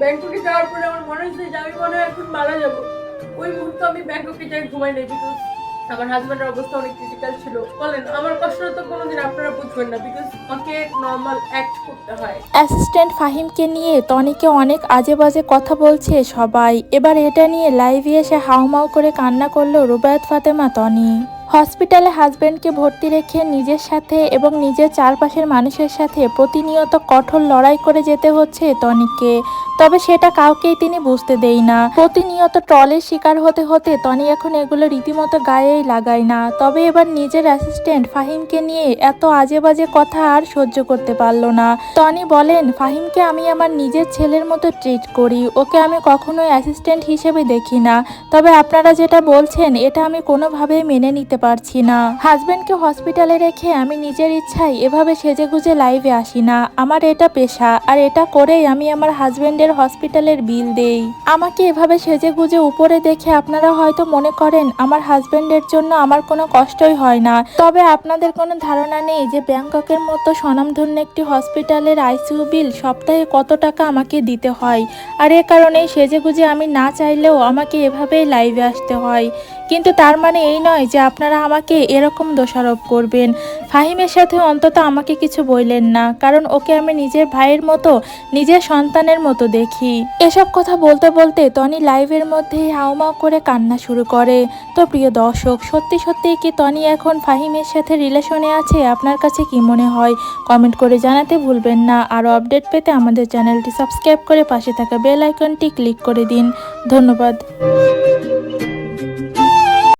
ব্যাংককে যাওয়ার পরে আমার মনে হচ্ছে যে আমি মনে হয় এখন মারা যাব। ওই মুহূর্তে আমি ব্যাংককে যাই ঘুমাই নাই বিকজ আমার হাজব্যান্ডের অবস্থা অনেক ক্রিটিক্যাল ছিল। বলেন, আমার তো কোনোদিন আপনারা বুঝবেন না বিকজ ওকে নর্মাল অ্যাক্ট করতে হয়। অ্যাসিস্ট্যান্ট ফাহিমকে নিয়ে তনিকে অনেক আজে বাজে কথা বলছে সবাই। এবার এটা নিয়ে লাইভে এসে হাউমাউ করে কান্না করল রুবায়ত ফাতেমা তনি। হসপিটালে হাজব্যান্ডকে ভর্তি রেখে নিজের সাথে এবং নিজের চারপাশের মানুষের সাথে প্রতিনিয়ত কঠোর লড়াই করে যেতে হচ্ছে তনিকে তবে সেটা কাউকেই তিনি বুঝতে দেই না। প্রতিনিয়ত ট্রলের শিকার হতে হতে তনি এখন এগুলো রীতিমতো গায়েই লাগায় না। তবে এবার নিজের অ্যাসিস্ট্যান্ট ফাহিমকে নিয়ে এত আজে বাজে কথা আর সহ্য করতে পারল না। টনি বলেন, ফাহিমকে আমি আমার নিজের ছেলের মতো ট্রিট করি। ওকে আমি কখনোই অ্যাসিস্ট্যান্ট হিসেবে দেখি না। তবে আপনারা যেটা বলছেন, এটা আমি কোনোভাবেই মেনে নিতে পারছি না। হাজব্যান্ডকে হসপিটালে রেখে আমি নিজের ইচ্ছায় এভাবে সেজেগুজে লাইভে আসি না। আমার এটা পেশা। আর এটা করেই আমি আমার হাজবেন্ডের হসপিটালের বিল দেই। আমাকে এভাবে সেজেগুজে উপরে দেখে আপনারা হয়তো মনে করেন, আমার হাজবেন্ডের জন্য আমার কোনো কষ্টই হয় না। তবে আপনাদের কোনো ধারণা নেই যে ব্যাংককের মতো স্বনামধন্য একটি হসপিটালের আইসিইউ বিল সপ্তাহে কত টাকা আমাকে দিতে হয়। আর এ কারণেই সেজেগুজে আমি না চাইলেও আমাকে এভাবেই লাইভে আসতে হয়। কিন্তু তার মানে এই নয় যে আপনারা আমাকে এরকম দোষারোপ করবেন। ফাহিমের সাথে অন্তত আমাকে কিছু বললেন না, কারণ ওকে আমি নিজের ভাইয়ের মতো, নিজের সন্তানের মতো দেখি। এসব কথা বলতে বলতে টনি লাইভের মধ্যে হাউমাউ করে কান্না শুরু করে। তো প্রিয় দর্শক, সত্যি সত্যি কি টনি এখন ফাহিমের সাথে রিলেশনে আছে? আপনার কাছে কি মনে হয়? কমেন্ট করে জানাতে ভুলবেন না। আরও আপডেট পেতে আমাদের চ্যানেলটি সাবস্ক্রাইব করে পাশে থাকা বেল আইকনটি ক্লিক করে দিন। ধন্যবাদ।